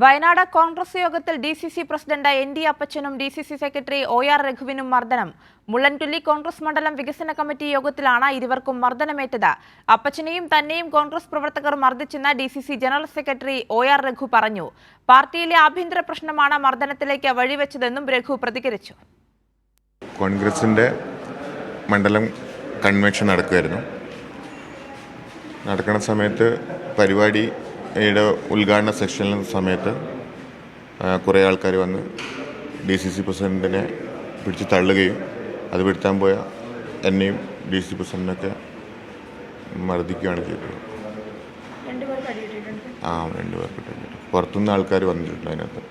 വയനാട് കോൺഗ്രസ് യോഗത്തിൽ D C C president N D അപ്പച്ചനും D C C secretary O R രഘുവിനും മർദ്ദനം. മുള്ളൻതുല്ലി കോൺഗ്രസ് മണ്ഡലം വികസന കമ്മിറ്റി യോഗത്തിലാണ് ഇരുവർക്കും മർദ്ദനമേറ്റത്. അപ്പച്ചനെയും തന്നെയും കോൺഗ്രസ് പ്രവർത്തകർ മർദ്ദിച്ചെന്ന് D C C general secretary O R Raghu പറഞ്ഞു. പാർട്ടിയിലെ ആഭ്യന്തര പ്രശ്നമാണ് മർദ്ദനത്തിലേക്ക് വഴിവെച്ചതെന്നും രഘു പ്രതികരിച്ചു. കോൺഗ്രസിന്റെ മണ്ഡലം കൺവെൻഷൻ നടക്കുകയായിരുന്നു. നടക്കുന്ന സമയത്ത് പരിപാടിയുടെ ഉദ്ഘാടന സെക്ഷനിൽ സമയത്ത് കുറേ ആൾക്കാർ വന്ന് ഡി സി സി പ്രസിഡന്റിനെ പിടിച്ച് തള്ളുകയും അത് പിടുത്താൻ പോയ എന്നെയും ഡി സി പ്രസിഡന്റിനൊക്കെ മർദ്ദിക്കുകയാണ് ചെയ്തത്. ആ രണ്ട് പേർക്ക് പുറത്തുനിന്ന് ആൾക്കാർ വന്നിട്ടുണ്ട് അതിനകത്ത്.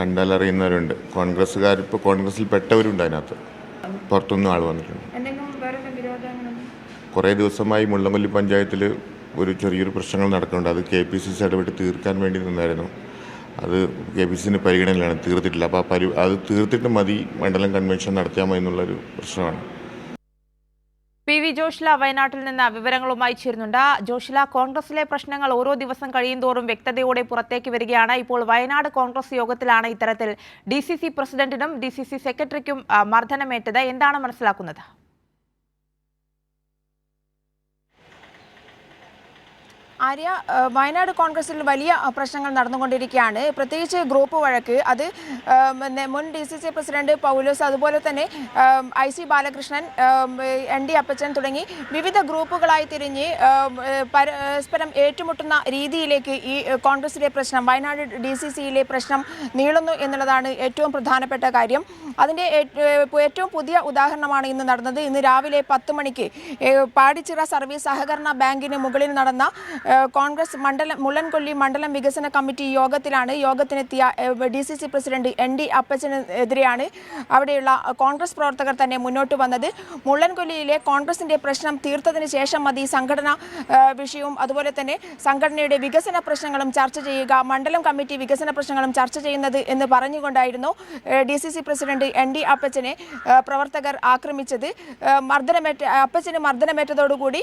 കണ്ടാൽ അറിയുന്നവരുണ്ട്. കോൺഗ്രസ്സുകാർ ഇപ്പോൾ കോൺഗ്രസ്സിൽ പെട്ടവരുണ്ട് അതിനകത്ത്. പുറത്തുനിന്ന് ആൾ വന്നിട്ടുണ്ട്. കുറേ ദിവസമായി മുള്ളംകൊല്ലി പഞ്ചായത്തിൽ ഒരു ചെറിയൊരു പ്രശ്നങ്ങൾ നടക്കുന്നുണ്ട്. അത് കെ പി സി സി ഇടപെട്ട് തീർക്കാൻ വേണ്ടി നിന്നായിരുന്നു. അത് കെ പി സിന്റെ പരിഗണനയിലാണ്. തീർത്തിട്ടില്ല. അപ്പോൾ ആ പരി അത് തീർത്തിട്ട് മതി. മണ്ഡലം കൺവെൻഷൻ നടത്തിയാൽ മതി എന്നുള്ളൊരു പ്രശ്നമാണ്. പി വി ജോഷില വയനാട്ടിൽ നിന്ന് വിവരങ്ങളുമായി ചേരുന്നുണ്ട്. ജോഷില കോൺഗ്രസിലെ പ്രശ്നങ്ങൾ ഓരോ ദിവസം കഴിയുന്തോറും വ്യക്തതയോടെ പുറത്തേക്ക് വരികയാണ്. ഇപ്പോൾ വയനാട് കോൺഗ്രസ് യോഗത്തിലാണ് ഇത്തരത്തിൽ ഡി സി സി പ്രസിഡന്റിനും ഡി സി സി സെക്രട്ടറിക്കും മർദ്ദനമേറ്റത്. എന്താണ് മനസ്സിലാക്കുന്നത്? ആര്യ വയനാട് കോൺഗ്രസിൽ വലിയ പ്രശ്നങ്ങൾ നടന്നുകൊണ്ടിരിക്കുകയാണ്. പ്രത്യേകിച്ച് ഗ്രൂപ്പ് വഴക്ക് അത് മുൻ D C C president Paulose അതുപോലെ തന്നെ I C Balakrishnan N D Appachan തുടങ്ങി വിവിധ ഗ്രൂപ്പുകളായി തിരിഞ്ഞ് പരസ്പരം ഏറ്റുമുട്ടുന്ന രീതിയിലേക്ക് ഈ കോൺഗ്രസിലെ പ്രശ്നം വയനാട് ഡി സി സിയിലെ പ്രശ്നം നീളുന്നു എന്നുള്ളതാണ് ഏറ്റവും പ്രധാനപ്പെട്ട കാര്യം. അതിന്റെ ഏറ്റവും പുതിയ ഉദാഹരണമാണ് ഇന്ന് നടന്നത്. ഇന്ന് രാവിലെ പത്ത് മണിക്ക് പാടിച്ചിറ സർവീസ് സഹകരണ ബാങ്കിന് മുകളിൽ നടന്ന കോൺഗ്രസ് മണ്ഡലം മുള്ളൻകൊല്ലി മണ്ഡലം വികസന കമ്മിറ്റി യോഗത്തിലാണ് യോഗത്തിനെത്തിയ D C C president N D അപ്പച്ചനെതിരെയാണ് അവിടെയുള്ള കോൺഗ്രസ് പ്രവർത്തകർ തന്നെ മുന്നോട്ട് വന്നത്. മുള്ളൻകൊല്ലിയിലെ കോൺഗ്രസിന്റെ പ്രശ്നം തീർത്തതിന് ശേഷം മതി സംഘടന വിഷയവും അതുപോലെ തന്നെ സംഘടനയുടെ വികസന പ്രശ്നങ്ങളും ചർച്ച ചെയ്യുക മണ്ഡലം കമ്മിറ്റി വികസന പ്രശ്നങ്ങളും ചർച്ച ചെയ്യുന്നത് എന്ന് പറഞ്ഞുകൊണ്ടായിരുന്നു D C C president N D അപ്പച്ചനെ പ്രവർത്തകർ ആക്രമിച്ചത്. മർദ്ദനമേറ്റ അപ്പച്ചന് മർദ്ദനമേറ്റതോടുകൂടി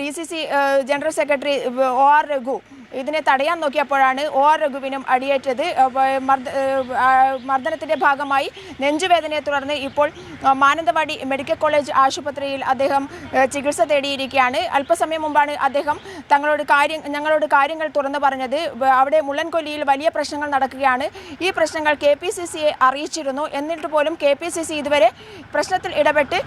D C C general secretary O R Raghu ഇതിനെ തടയാൻ നോക്കിയപ്പോഴാണ് ഒ ആർ രഘുവിനും അടിയേറ്റത്. ഏഹ്, മർദ്ദ- ഏഹ്, മർദ്ദനത്തിന്റെ ഭാഗമായി നെഞ്ചുവേദനയെ തുടർന്ന് ഇപ്പോൾ മാനന്തവാടി മെഡിക്കൽ കോളേജ് ആശുപത്രിയിൽ അദ്ദേഹം ചികിത്സ തേടിയിരിക്കുകയാണ്. അല്പസമയം മുമ്പാണ് അദ്ദേഹം തങ്ങളോട് കാര്യം ഞങ്ങളോട് കാര്യങ്ങൾ തുറന്നു പറഞ്ഞത്. അവിടെ മുള്ളൻകൊല്ലിയിൽ വലിയ പ്രശ്നങ്ങൾ നടക്കുകയാണ്. ഈ പ്രശ്നങ്ങൾ കെ പി സി സിയെ അറിയിച്ചിരുന്നു. എന്നിട്ട് പോലും കെ പി സി സി ഇതുവരെ പ്രശ്നത്തിൽ ഇടപെട്ട്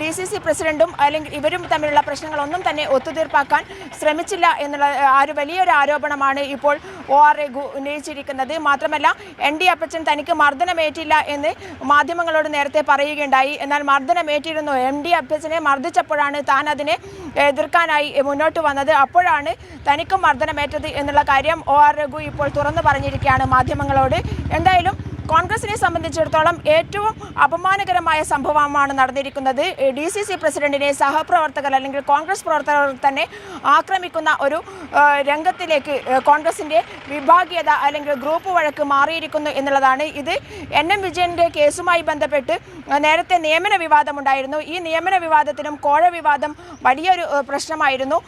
ഡി സി സി പ്രസിഡന്റും അല്ലെങ്കിൽ ഇവരും തമ്മിലുള്ള പ്രശ്നങ്ങളൊന്നും തന്നെ ഒത്തുതീർപ്പാക്കാൻ ശ്രമിച്ചില്ല എന്നുള്ള ഏഹ്, ആ ഒരു വലിയൊരു ആരോപണമാണ് ഇപ്പോൾ ഒ ആർ എ ഉന്നയിച്ചിരിക്കുന്നത്. മാത്രമല്ല എൻ ഡി അപ്പച്ചൻ തനിക്ക് മർദ്ദനമേറ്റില്ല എന്ന് മാധ്യമങ്ങളോട് നേരത്തെ പറയുകയുണ്ടായി. എന്നാൽ മർദ്ദനമേറ്റിരുന്നു. എം ഡി അപ്പച്ചനെ മർദ്ദിച്ചപ്പോഴാണ് താൻ അതിനെ എതിർക്കാനായി മുന്നോട്ട് വന്നത്. അപ്പോഴാണ് തനിക്കും മർദ്ദനമേറ്റത് എന്നുള്ള കാര്യം ഒ ആർ രഘു ഇപ്പോൾ തുറന്നു പറഞ്ഞിരിക്കുകയാണ് മാധ്യമങ്ങളോട്. എന്തായാലും കോൺഗ്രസിനെ സംബന്ധിച്ചിടത്തോളം ഏറ്റവും അപമാനകരമായ സംഭവമാണ് നടന്നിരിക്കുന്നത്. ഡി സി സി പ്രസിഡന്റിനെ സഹപ്രവർത്തകർ അല്ലെങ്കിൽ കോൺഗ്രസ് പ്രവർത്തകർ തന്നെ ആക്രമിക്കുന്ന ഒരു രംഗത്തിലേക്ക് കോൺഗ്രസിന്റെ വിഭാഗീയത അല്ലെങ്കിൽ ഗ്രൂപ്പ് വഴക്ക് മാറിയിരിക്കുന്നു എന്നുള്ളതാണ്. ഇത് എൻ എം വിജയന്റെ കേസുമായി ബന്ധപ്പെട്ട് നേരത്തെ നിയമന വിവാദമുണ്ടായിരുന്നു ഈ നിയമന വിവാദത്തിനും കോഴ വിവാദം വലിയൊരു പ്രശ്നമായിരുന്നു.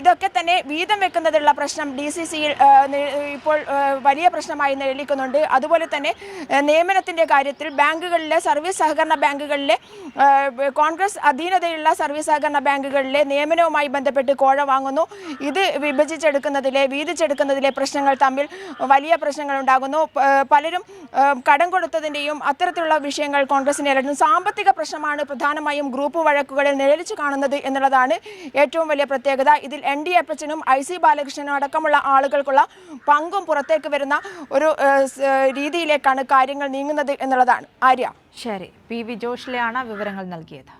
ഇതൊക്കെ തന്നെ വീതം വെക്കുന്നതിലുള്ള പ്രശ്നം ഡി സി സിയിൽ ഇപ്പോൾ വലിയ പ്രശ്നമായി നിലനിൽക്കുന്നുണ്ട്. അതുപോലെ തന്നെ ആ, നിയമനത്തിന്റെ കാര്യത്തിൽ ബാങ്കുകളിലെ സർവീസ് സഹകരണ ബാങ്കുകളിലെ കോൺഗ്രസ് അധീനതയുള്ള സർവീസ് സഹകരണ ബാങ്കുകളിലെ നിയമനവുമായി ബന്ധപ്പെട്ട് കോഴ വാങ്ങുന്നു. ഇത് വിഭജിച്ചെടുക്കുന്നതിലെ വീതിച്ചെടുക്കുന്നതിലെ പ്രശ്നങ്ങൾ തമ്മിൽ വലിയ പ്രശ്നങ്ങൾ ഉണ്ടാകുന്നു. പലരും കടം കൊടുത്തതിന്റെയും അത്തരത്തിലുള്ള വിഷയങ്ങൾ കോൺഗ്രസിനെ നേരിടുന്നു സാമ്പത്തിക പ്രശ്നമാണ് പ്രധാനമായും ഗ്രൂപ്പ് വഴക്കുകളിൽ നിഴലിച്ചു കാണുന്നത് എന്നുള്ളതാണ് ഏറ്റവും വലിയ പ്രത്യേകത. ഇതിൽ എൻ ഡി അപ്പച്ചനും ഐ സി ബാലകൃഷ്ണനും അടക്കമുള്ള ആളുകൾക്കുള്ള പങ്കും പുറത്തേക്ക് വരുന്ന ഒരു ആ, കാര്യങ്ങൾ നീങ്ങുന്നത് എന്നുള്ളതാണ്. ആര്യ. ശരി. പി വി ജോഷിലെയാണ് വിവരങ്ങൾ നൽകിയത്.